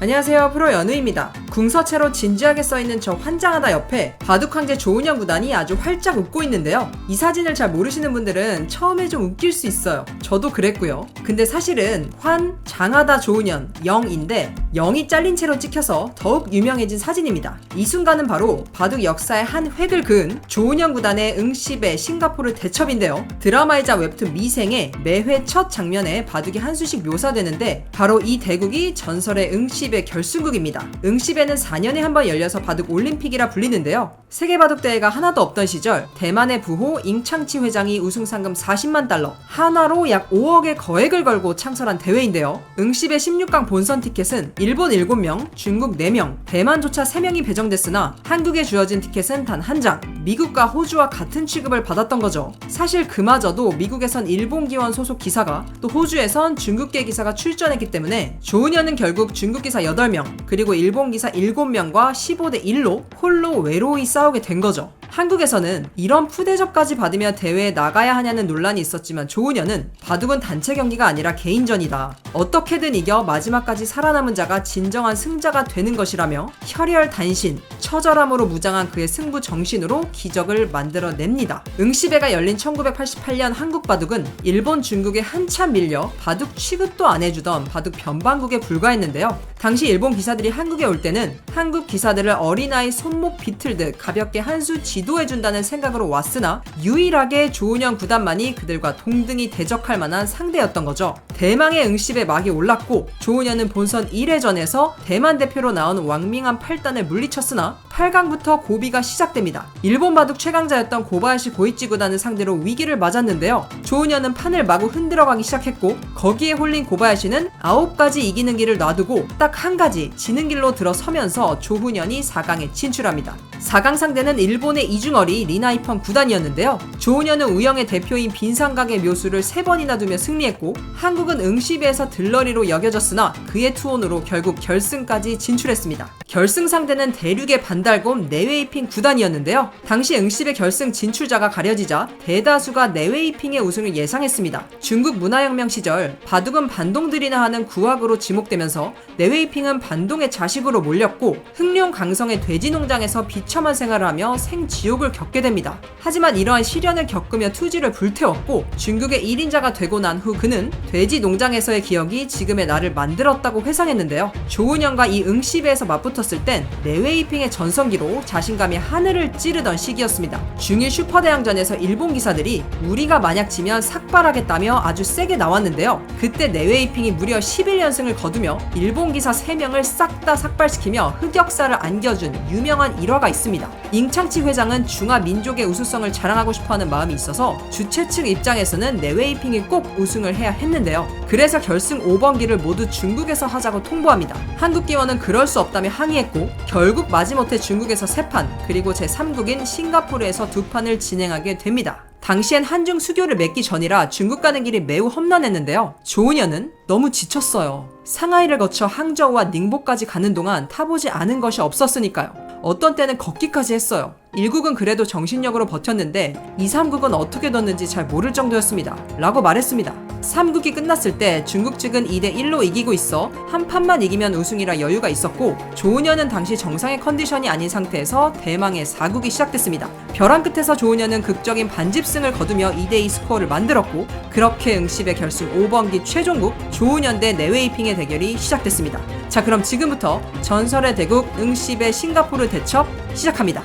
안녕하세요 프로 연우입니다. 궁서체로 진지하게 써있는 저 환장하다 옆에 바둑황제 조은영 구단이 아주 활짝 웃고 있는데요. 이 사진을 잘 모르시는 분들은 처음에 좀 웃길 수 있어요. 저도 그랬고요. 근데 사실은 환, 장하다 조은현, 영인데 영이 잘린 채로 찍혀서 더욱 유명해진 사진입니다. 이 순간은 바로 바둑 역사의 한 획을 그은 조은영 구단의 응시배 싱가포르 대첩인데요. 드라마이자 웹툰 미생의 매회 첫 장면에 바둑이 한 수씩 묘사되는데 바로 이 대국이 전설의 응시배 결승국입니다. 응시배는 4년에 한 번 열려서 바둑 올림픽이라 불리는데요. 세계 바둑 대회가 하나도 없던 시절 대만의 부호 잉창치 회장이 우승 상금 40만 달러, 한화로 약 5억의 거액을 걸고 창설한 대회인데요. 응시배 16강 본선 티켓은 일본 7명, 중국 4명, 대만조차 3명이 배정됐으나 한국에 주어진 티켓은 단 한 장, 미국과 호주와 같은 취급을 받았던 거죠. 사실 그마저도 미국에선 일본 기원 소속 기사가 또 호주에선 중국계 기사가 출전했기 때문에 조은현은 결국 중국 기사 8명 그리고 일본 기사 7명과 15대 1로 홀로 외로이 싸우게 된 거죠. 한국에서는 이런 푸대접까지 받으며 대회에 나가야 하냐는 논란이 있었지만 조은현은 바둑은 단체 경기가 아니라 개인전이다. 어떻게든 이겨 마지막까지 살아남은 자가 진정한 승자가 되는 것이라며 혈혈 단신, 처절함으로 무장한 그의 승부 정신으로 기적을 만들어냅니다. 응시배가 열린 1988년 한국 바둑은 일본 중국에 한참 밀려 바둑 취급도 안 해주던 바둑 변방국에 불과했는데요. 당시 일본 기사들이 한국에 올 때는 한국 기사들을 어린아이 손목 비틀듯 가볍게 한수 지 도해준다는 생각으로 왔으나 유일하게 조은영 구단만이 그들과 동등히 대적할 만한 상대였던 거죠. 대망의 응시배 막이 올랐고 조은현은 본선 1회전에서 대만 대표로 나온 왕밍한 8단을 물리쳤으나 8강부터 고비가 시작됩니다. 일본 바둑 최강자였던 고바야시 고이치 구단을 상대로 위기를 맞았는데요. 조은현은 판을 마구 흔들어가기 시작했고 거기에 홀린 고바야시는 9가지 이기는 길을 놔두고 딱 한 가지 지는 길로 들어서면서 조훈현이 4강에 진출합니다. 4강 상대는 일본의 이중어리 리나이펑 구단이었는데요. 조은현은 우영의 대표인 빈상강의 묘수를 3번이나 두며 승리했고 한국은 응시배에서 들러리로 여겨졌으나 그의 투혼으로 결국 결승까지 진출했습니다. 결승 상대는 대륙의 반달곰 네웨이핑 구단이었는데요. 당시 응시배 결승 진출자가 가려지자 대다수가 네웨이핑의 우승을 예상했습니다. 중국 문화혁명 시절 바둑은 반동들이나 하는 구악으로 지목되면서 네웨이핑은 반동의 자식으로 몰렸고 흑룡 강성의 돼지 농장에서 비참한 생활을 하며 생지옥을 겪게 됩니다. 하지만 이러한 시련 을 겪으며 투지를 불태웠고 중국의 1인자가 되고 난 후 그는 돼지 농장에서의 기억이 지금의 나를 만들었다고 회상했는데요. 조은영과 이 응시배에서 맞붙었을 땐 네웨이핑의 전성기로 자신감이 하늘을 찌르던 시기였습니다. 중일 슈퍼대항전에서 일본 기사들이 우리가 만약 지면 삭발하겠다며 아주 세게 나왔는데요. 그때 네웨이핑이 무려 11연승을 거두며 일본 기사 3명을 싹 다 삭발시키며 흑역사를 안겨준 유명한 일화가 있습니다. 잉창치 회장은 중화 민족의 우수성을 자랑하고 싶어하는 마음이 있어서 주최 측 입장에서는 네웨이핑이 꼭 우승을 해야 했는데요. 그래서 결승 5번기를 모두 중국에서 하자고 통보합니다. 한국 기원은 그럴 수 없다며 항의했고 결국 마지못해 중국에서 3판 그리고 제3국인 싱가포르에서 2판을 진행하게 됩니다. 당시엔 한중 수교를 맺기 전이라 중국 가는 길이 매우 험난했는데요. 조은현은 너무 지쳤어요. 상하이를 거쳐 항저우와 닝보까지 가는 동안 타보지 않은 것이 없었으니까요. 어떤 때는 걷기까지 했어요. 1국은 그래도 정신력으로 버텼는데 2, 3국은 어떻게 뒀는지 잘 모를 정도였습니다. 라고 말했습니다. 3국이 끝났을 때 중국 측은 2대 1로 이기고 있어 한 판만 이기면 우승이라 여유가 있었고 조은현은 당시 정상의 컨디션이 아닌 상태에서 대망의 4국이 시작됐습니다. 벼랑 끝에서 조은현은 극적인 반집승을 거두며 2대2 스코어를 만들었고 그렇게 응시배 결승 5번기 최종국 조은현 대 네웨이핑의 대결이 시작됐습니다. 자 그럼 지금부터 전설의 대국 응시배 싱가포르 대첩 시작합니다.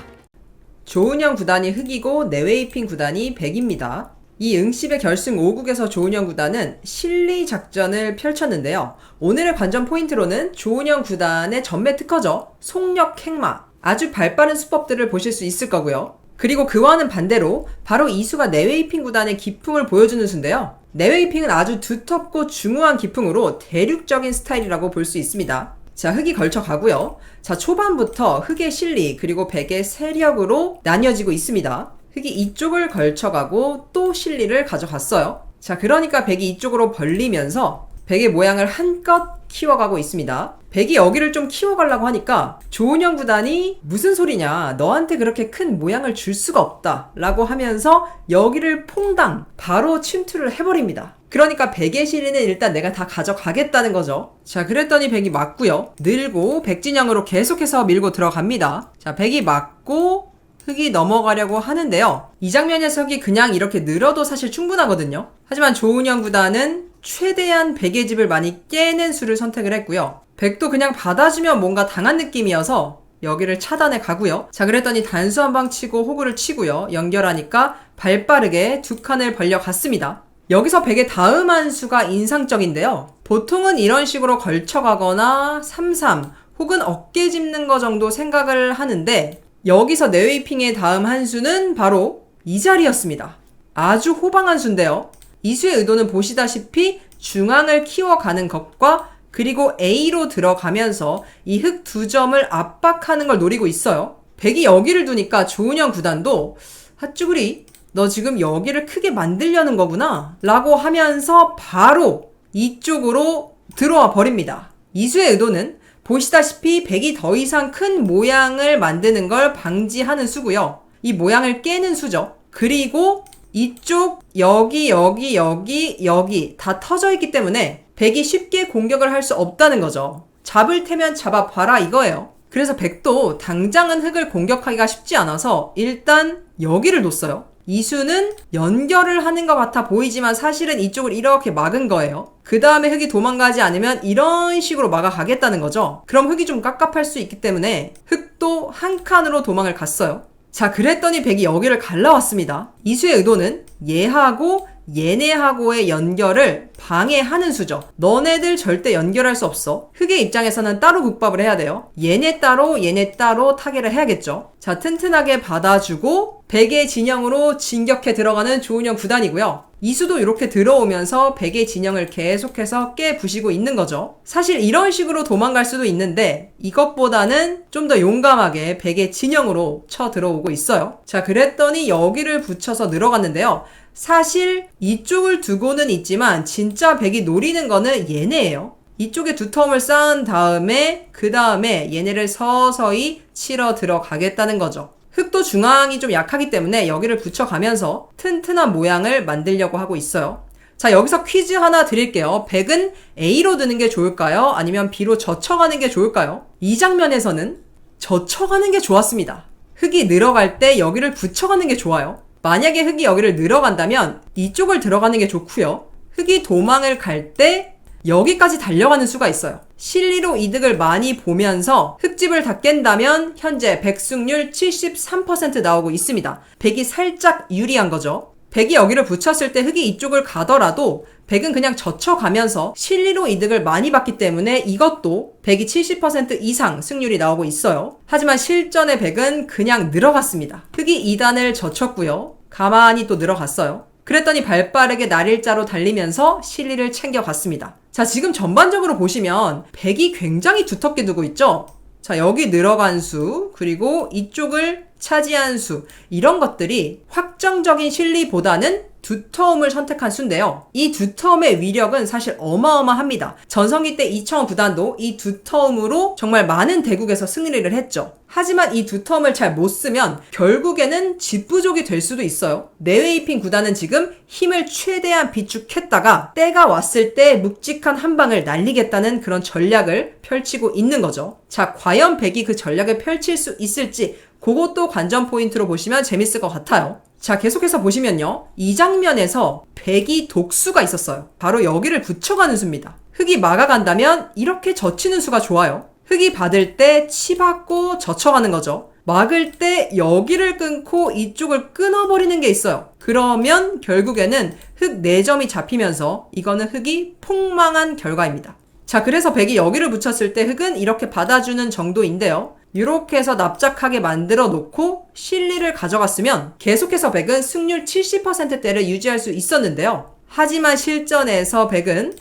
조은영 구단이 흑이고 네웨이핑 구단이 백입니다. 이 응시배 결승 5국에서 조은영 구단은 실리 작전을 펼쳤는데요. 오늘의 관전 포인트로는 조은영 구단의 전매 특허죠. 속력 행마. 아주 발빠른 수법들을 보실 수 있을 거고요. 그리고 그와는 반대로 바로 이수가 네웨이핑 구단의 기풍을 보여주는 수인데요. 네웨이핑은 아주 두텁고 중후한 기풍으로 대륙적인 스타일이라고 볼 수 있습니다. 자, 흙이 걸쳐 가고요. 자, 초반부터 흙의 실리 그리고 백의 세력으로 나뉘어지고 있습니다. 흙이 이쪽을 걸쳐 가고 또 실리를 가져갔어요. 자, 그러니까 백이 이쪽으로 벌리면서 백의 모양을 한껏 키워가고 있습니다. 백이 여기를 좀 키워가려고 하니까 조은영 구단이 무슨 소리냐 너한테 그렇게 큰 모양을 줄 수가 없다 라고 하면서 여기를 퐁당 바로 침투를 해버립니다. 그러니까 백의 실리는 일단 내가 다 가져가겠다는 거죠. 자, 그랬더니 백이 맞고요. 늘고 백진영으로 계속해서 밀고 들어갑니다. 자, 백이 맞고 흑이 넘어가려고 하는데요. 이 장면에서 흑이 그냥 이렇게 늘어도 사실 충분하거든요. 하지만 조은영 구단은 최대한 백의 집을 많이 깨는 수를 선택을 했고요. 백도 그냥 받아주면 뭔가 당한 느낌이어서 여기를 차단해 가고요. 자, 그랬더니 단수 한 방 치고 호구를 치고요. 연결하니까 발 빠르게 두 칸을 벌려 갔습니다. 여기서 백의 다음 한 수가 인상적인데요. 보통은 이런 식으로 걸쳐가거나 3-3 혹은 어깨 짚는 거 정도 생각을 하는데 여기서 네웨이핑의 다음 한 수는 바로 이 자리였습니다. 아주 호방한 수인데요. 이 수의 의도는 보시다시피 중앙을 키워가는 것과 그리고 A로 들어가면서 이흑두 점을 압박하는 걸 노리고 있어요. 백이 여기를 두니까 조은영 구단도 핫쭈구리 너 지금 여기를 크게 만들려는 거구나 라고 하면서 바로 이쪽으로 들어와 버립니다. 이수의 의도는 보시다시피 백이 더 이상 큰 모양을 만드는 걸 방지하는 수고요. 이 모양을 깨는 수죠. 그리고 이쪽 여기 여기 여기 여기 다 터져 있기 때문에 백이 쉽게 공격을 할 수 없다는 거죠. 잡을 테면 잡아봐라 이거예요. 그래서 백도 당장은 흙을 공격하기가 쉽지 않아서 일단 여기를 놓았어요. 이수는 연결을 하는 것 같아 보이지만 사실은 이쪽을 이렇게 막은 거예요. 그 다음에 흙이 도망가지 않으면 이런 식으로 막아가겠다는 거죠. 그럼 흙이 좀 깝깝할 수 있기 때문에 흙도 한 칸으로 도망을 갔어요. 자, 그랬더니 백이 여기를 갈라왔습니다. 이수의 의도는 얘하고 얘네하고의 연결을 방해하는 수죠. 너네들 절대 연결할 수 없어. 흑의 입장에서는 따로 국밥을 해야 돼요. 얘네 따로 얘네 따로 타개를 해야겠죠. 자, 튼튼하게 받아주고 백의 진영으로 진격해 들어가는 조은영 구단이고요. 이수도 이렇게 들어오면서 백의 진영을 계속해서 깨 부시고 있는 거죠. 사실 이런 식으로 도망갈 수도 있는데 이것보다는 좀 더 용감하게 백의 진영으로 쳐 들어오고 있어요. 자, 그랬더니 여기를 붙여서 늘어갔는데요. 사실 이쪽을 두고는 있지만 진짜 백이 노리는 거는 얘네예요. 이쪽에 두 텀을 쌓은 다음에 그 다음에 얘네를 서서히 치러 들어가겠다는 거죠. 흙도 중앙이 좀 약하기 때문에 여기를 붙여가면서 튼튼한 모양을 만들려고 하고 있어요. 자, 여기서 퀴즈 하나 드릴게요. 백은 A로 드는 게 좋을까요? 아니면 B로 젖혀가는 게 좋을까요? 이 장면에서는 젖혀가는 게 좋았습니다. 흙이 늘어갈 때 여기를 붙여가는 게 좋아요. 만약에 흙이 여기를 늘어간다면 이쪽을 들어가는 게 좋고요. 흙이 도망을 갈 때 여기까지 달려가는 수가 있어요. 실리로 이득을 많이 보면서 흙집을 다 깬다면 현재 백승률 73% 나오고 있습니다. 백이 살짝 유리한 거죠. 백이 여기를 붙였을 때 흙이 이쪽을 가더라도 백은 그냥 젖혀가면서 실리로 이득을 많이 받기 때문에 이것도 백이 70% 이상 승률이 나오고 있어요. 하지만 실전의 백은 그냥 늘어갔습니다. 흙이 2단을 젖혔고요. 가만히 또 늘어갔어요. 그랬더니 발빠르게 날일자로 달리면서 실리를 챙겨갔습니다. 자, 지금 전반적으로 보시면 백이 굉장히 두텁게 두고 있죠? 자, 여기 늘어간 수, 그리고 이쪽을 차지한 수, 이런 것들이 확정적인 실리보다는 두터움을 선택한 수인데요. 이 두터움의 위력은 사실 어마어마합니다. 전성기 때 이청원 구단도 이 두터움으로 정말 많은 대국에서 승리를 했죠. 하지만 이 두터움을 잘 못 쓰면 결국에는 집부족이 될 수도 있어요. 네웨이핑 구단은 지금 힘을 최대한 비축했다가 때가 왔을 때 묵직한 한 방을 날리겠다는 그런 전략을 펼치고 있는 거죠. 자, 과연 백이 그 전략을 펼칠 수 있을지 그것도 관전 포인트로 보시면 재밌을 것 같아요. 자, 계속해서 보시면요. 이 장면에서 백이 독수가 있었어요. 바로 여기를 붙여가는 수입니다. 흙이 막아간다면 이렇게 젖히는 수가 좋아요. 흙이 받을 때 치받고 젖혀가는 거죠. 막을 때 여기를 끊고 이쪽을 끊어버리는 게 있어요. 그러면 결국에는 흙 4점이 잡히면서 이거는 흙이 폭망한 결과입니다. 자, 그래서 백이 여기를 붙였을 때 흙은 이렇게 받아주는 정도인데요. 이렇게 해서 납작하게 만들어 놓고 실리를 가져갔으면 계속해서 백은 승률 70%대를 유지할 수 있었는데요. 하지만 실전에서 백은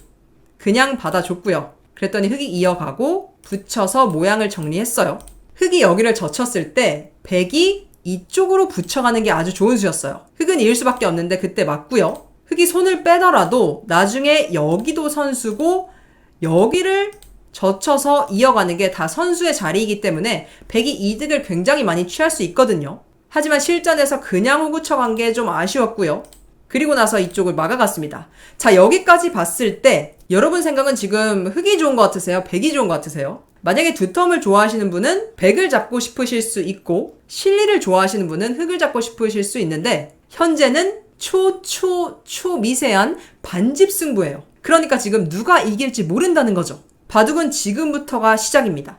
그냥 받아줬고요. 그랬더니 흙이 이어가고 붙여서 모양을 정리했어요. 흙이 여기를 젖혔을 때 백이 이쪽으로 붙여가는 게 아주 좋은 수였어요. 흙은 이을 수밖에 없는데 그때 맞고요. 흙이 손을 빼더라도 나중에 여기도 선수고 여기를 젖혀서 이어가는 게 다 선수의 자리이기 때문에 백이 이득을 굉장히 많이 취할 수 있거든요. 하지만 실전에서 그냥 호구 쳐간 게 좀 아쉬웠고요. 그리고 나서 이쪽을 막아갔습니다. 자, 여기까지 봤을 때 여러분 생각은 지금 흑이 좋은 것 같으세요? 백이 좋은 것 같으세요? 만약에 두텀을 좋아하시는 분은 백을 잡고 싶으실 수 있고 실리를 좋아하시는 분은 흑을 잡고 싶으실 수 있는데 현재는 초 초 초 미세한 반집 승부예요. 그러니까 지금 누가 이길지 모른다는 거죠. 바둑은 지금부터가 시작입니다.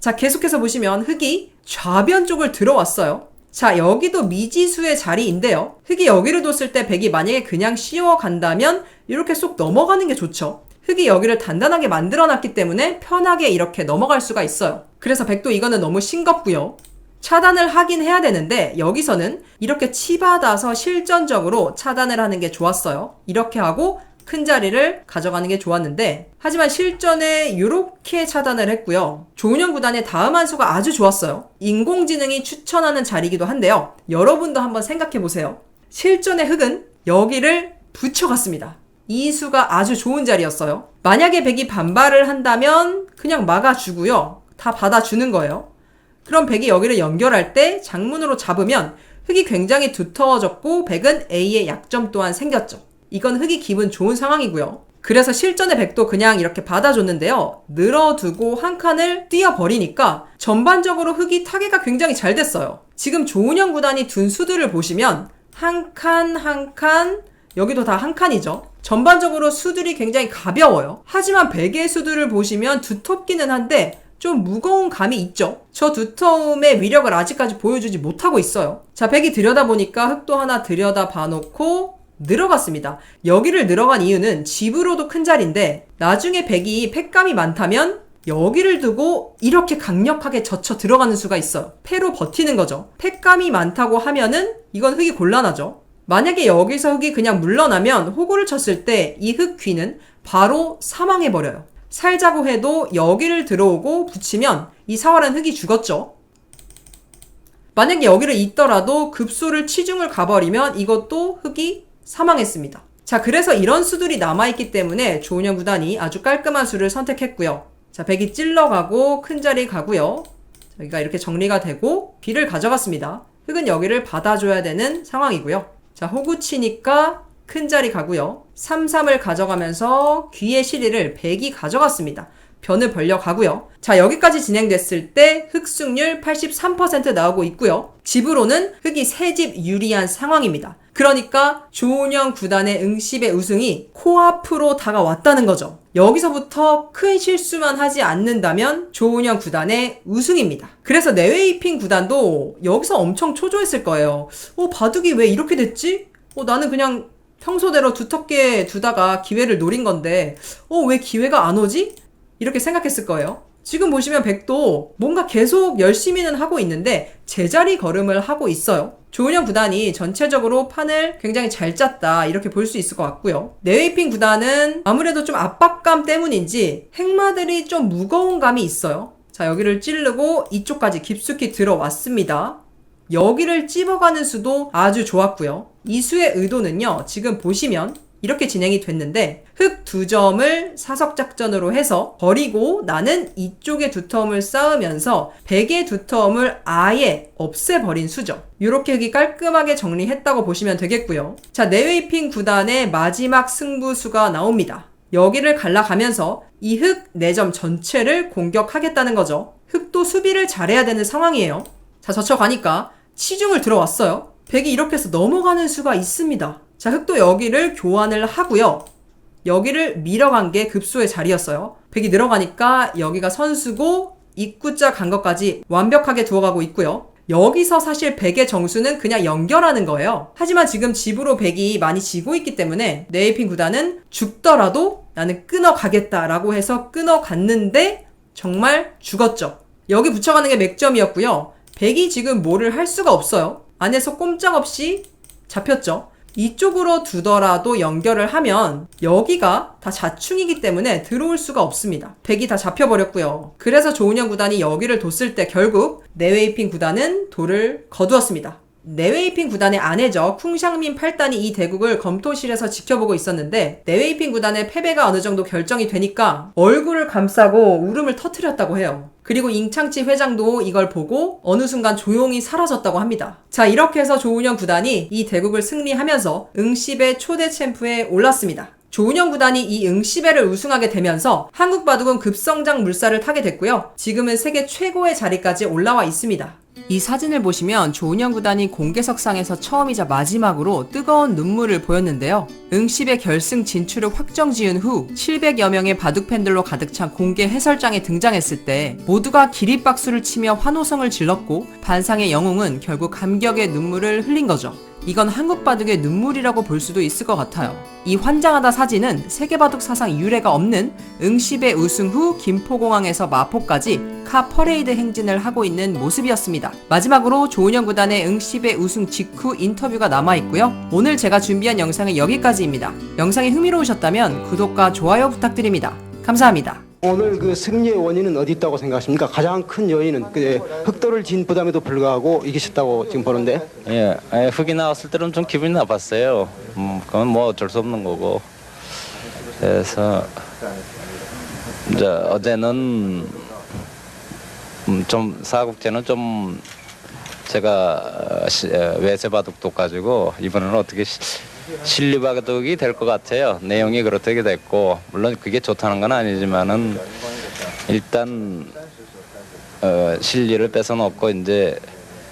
자, 계속해서 보시면 흑이 좌변 쪽을 들어왔어요. 자, 여기도 미지수의 자리인데요. 흑이 여기를 뒀을 때 백이 만약에 그냥 씌워 간다면 이렇게 쏙 넘어가는 게 좋죠. 흑이 여기를 단단하게 만들어 놨기 때문에 편하게 이렇게 넘어갈 수가 있어요. 그래서 백도 이거는 너무 싱겁고요. 차단을 하긴 해야 되는데 여기서는 이렇게 치받아서 실전적으로 차단을 하는 게 좋았어요. 이렇게 하고 큰 자리를 가져가는 게 좋았는데 하지만 실전에 이렇게 차단을 했고요. 조은영 구단의 다음 한 수가 아주 좋았어요. 인공지능이 추천하는 자리이기도 한데요. 여러분도 한번 생각해 보세요. 실전의 흑은 여기를 붙여갔습니다. 이 수가 아주 좋은 자리였어요. 만약에 백이 반발을 한다면 그냥 막아주고요. 다 받아주는 거예요. 그럼 백이 여기를 연결할 때 장문으로 잡으면 흑이 굉장히 두터워졌고 백은 A의 약점 또한 생겼죠. 이건 흑이 기분 좋은 상황이고요. 그래서 실전의 백도 그냥 이렇게 받아줬는데요. 늘어두고 한 칸을 띄어버리니까 전반적으로 흑이 타개가 굉장히 잘 됐어요. 지금 조은영 구단이 둔 수들을 보시면 한 칸, 한 칸, 여기도 다 한 칸이죠. 전반적으로 수들이 굉장히 가벼워요. 하지만 베개 수들을 보시면 두텁기는 한데 좀 무거운 감이 있죠. 저 두터움의 위력을 아직까지 보여주지 못하고 있어요. 자, 백이 들여다보니까 흑도 하나 들여다 봐놓고 늘어갔습니다. 여기를 늘어간 이유는 집으로도 큰 자리인데 나중에 백이 팩감이 많다면 여기를 두고 이렇게 강력하게 젖혀 들어가는 수가 있어요. 패로 버티는 거죠. 팩감이 많다고 하면은 이건 흑이 곤란하죠. 만약에 여기서 흑이 그냥 물러나면 호구를 쳤을 때이흑 귀는 바로 사망해버려요. 살자고 해도 여기를 들어오고 붙이면 이 사활은 흑이 죽었죠. 만약에 여기를 잇더라도 급소를 치중을 가버리면 이것도 흑이 사망했습니다. 자, 그래서 이런 수들이 남아있기 때문에 조은영 구단이 아주 깔끔한 수를 선택했고요. 자, 백이 찔러가고 큰 자리 가고요. 여기가 이렇게 정리가 되고 비를 가져갔습니다. 흑은 여기를 받아줘야 되는 상황이고요. 자, 호구 치니까 큰 자리 가고요. 3, 3을 가져가면서 귀의 시리를 백이 가져갔습니다. 변을 벌려 가고요. 자, 여기까지 진행됐을 때 흑승률 83% 나오고 있고요. 집으로는 흑이 3집 유리한 상황입니다. 그러니까 조은영 구단의 응시의 우승이 코앞으로 다가왔다는 거죠. 여기서부터 큰 실수만 하지 않는다면 조은영 구단의 우승입니다. 그래서 내외이핑 구단도 여기서 엄청 초조했을 거예요. 어, 바둑이 왜 이렇게 됐지? 어, 나는 그냥 평소대로 두텁게 두다가 기회를 노린 건데, 어, 왜 기회가 안 오지? 이렇게 생각했을 거예요. 지금 보시면 백도 뭔가 계속 열심히는 하고 있는데 제자리 걸음을 하고 있어요. 조은영 구단이 전체적으로 판을 굉장히 잘 짰다 이렇게 볼 수 있을 것 같고요. 네웨이핑 구단은 아무래도 좀 압박감 때문인지 행마들이 좀 무거운 감이 있어요. 자 여기를 찌르고 이쪽까지 깊숙이 들어왔습니다. 여기를 찝어가는 수도 아주 좋았고요. 이 수의 의도는요. 지금 보시면 이렇게 진행이 됐는데 흑 두 점을 사석 작전으로 해서 버리고 나는 이쪽에 두터움을 쌓으면서 백의 두터움을 아예 없애버린 수죠. 이렇게 흑이 깔끔하게 정리했다고 보시면 되겠고요. 자, 네웨이핑 구단의 마지막 승부수가 나옵니다. 여기를 갈라가면서 이흑 4점 전체를 공격하겠다는 거죠. 흑도 수비를 잘해야 되는 상황이에요. 자, 젖혀가니까 치중을 들어왔어요. 백이 이렇게 해서 넘어가는 수가 있습니다. 자, 흑도 여기를 교환을 하고요. 여기를 밀어간 게 급소의 자리였어요. 백이 늘어가니까 여기가 선수고 입구자 간 것까지 완벽하게 두어가고 있고요. 여기서 사실 백의 정수는 그냥 연결하는 거예요. 하지만 지금 집으로 백이 많이 지고 있기 때문에 네이핑 구단은 죽더라도 나는 끊어가겠다라고 해서 끊어갔는데 정말 죽었죠. 여기 붙여가는 게 맥점이었고요. 백이 지금 뭐를 할 수가 없어요. 안에서 꼼짝없이 잡혔죠. 이쪽으로 두더라도 연결을 하면 여기가 다 자충이기 때문에 들어올 수가 없습니다. 백이 다 잡혀버렸고요. 그래서 조은영 구단이 여기를 뒀을 때 결국 네웨이핑 구단은 돌을 거두었습니다. 네웨이핑 구단의 아내죠. 쿵샹민 8단이 이 대국을 검토실에서 지켜보고 있었는데 네웨이핑 구단의 패배가 어느 정도 결정이 되니까 얼굴을 감싸고 울음을 터트렸다고 해요. 그리고 잉창치 회장도 이걸 보고 어느 순간 조용히 사라졌다고 합니다. 자, 이렇게 해서 조은영 구단이 이 대국을 승리하면서 응시배 초대 챔프에 올랐습니다. 조은영 구단이 이 응시배를 우승하게 되면서 한국 바둑은 급성장 물살을 타게 됐고요. 지금은 세계 최고의 자리까지 올라와 있습니다. 이 사진을 보시면 조은영 구단이 공개석상에서 처음이자 마지막으로 뜨거운 눈물을 보였는데요. 응시배 결승 진출을 확정 지은 후 700여 명의 바둑 팬들로 가득 찬 공개 해설장에 등장했을 때 모두가 기립박수를 치며 환호성을 질렀고 반상의 영웅은 결국 감격의 눈물을 흘린 거죠. 이건 한국 바둑의 눈물이라고 볼 수도 있을 것 같아요. 이 환장하다 사진은 세계 바둑 사상 유례가 없는 응시배 우승 후 김포공항에서 마포까지 카 퍼레이드 행진을 하고 있는 모습이었습니다. 마지막으로 조은영 구단의 응시배 우승 직후 인터뷰가 남아 있고요. 오늘 제가 준비한 영상은 여기까지입니다. 영상이 흥미로우셨다면 구독과 좋아요 부탁드립니다. 감사합니다. 오늘 그 승리의 원인은 어디 있다고 생각하십니까? 가장 큰 요인은 그 흑도를 진 부담에도 불구하고 이기셨다고 지금 보는데 예, 예, 흙이 나왔을 때는 좀 기분이 나빴어요. 음, 그건 뭐 어쩔 수 없는 거고. 그래서 이제 어제는 음, 좀 사국제는 좀 제가 시- 에, 외세 바둑도 가지고 이번에는 어떻게 시- 실리 바둑이 될 것 같아요. 내용이 그렇게 됐고 물론 그게 좋다는 건 아니지만은 일단 어, 실리를 뺏어놓고 이제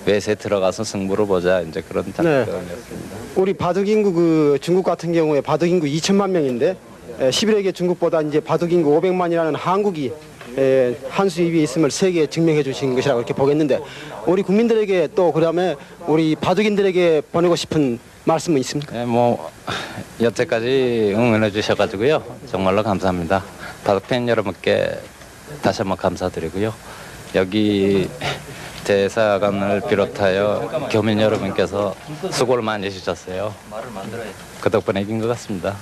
외세 들어가서 승부를 보자 이제 그런 작전이었습니다. 우리 바둑 인구 그 중국 같은 경우에 바둑 인구 2천만 명인데 11개 중국보다 이제 바둑 인구 500만이라는 한국이 에, 한수 위에 있음을 세계에 증명해 주신 것이라고 이렇게 보겠는데 우리 국민들에게 또 그다음에 우리 바둑인들에게 보내고 싶은 말씀은 있습니까? 예, 뭐 여태까지 응원해 주셔가지고요 정말로 감사합니다. 바둑팬 여러분께 다시 한번 감사드리고요. 여기 대사관을 비롯하여 교민 여러분께서 수고를 많이 해주셨어요. 그 덕분에 이긴 것 같습니다.